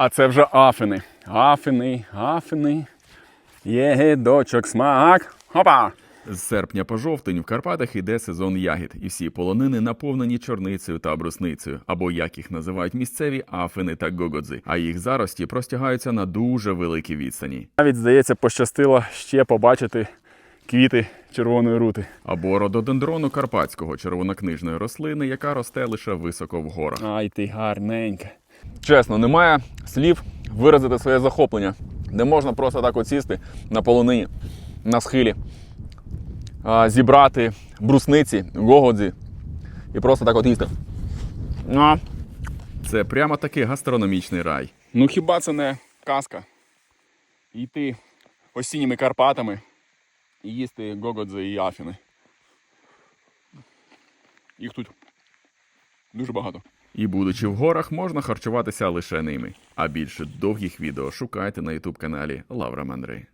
А це вже афини. Афини, афини. Є дочок смак. Хопа! З серпня по жовтень в Карпатах йде сезон ягід, і всі полонини наповнені чорницею та брусницею, або як їх називають місцеві афини та гогодзи. А їх зарості простягаються на дуже великі відстані. Навіть, здається, пощастило ще побачити квіти червоної рути. Або рододендрону карпатського червонокнижної рослини, яка росте лише високо в горах. Ай ти гарненька. Чесно, немає слів виразити своє захоплення. Не можна просто так от сісти на полонині, на схилі, зібрати брусниці, гогодзі і просто так от їсти. Ну, Це прямо таки гастрономічний рай. ну хіба це не казка? Йти осінніми Карпатами і їсти гогодзи і афіни. Їх тут дуже багато. І будучи в горах, можна харчуватися лише ними. А більше довгих відео шукайте на ютуб каналі Лавра Мандрей.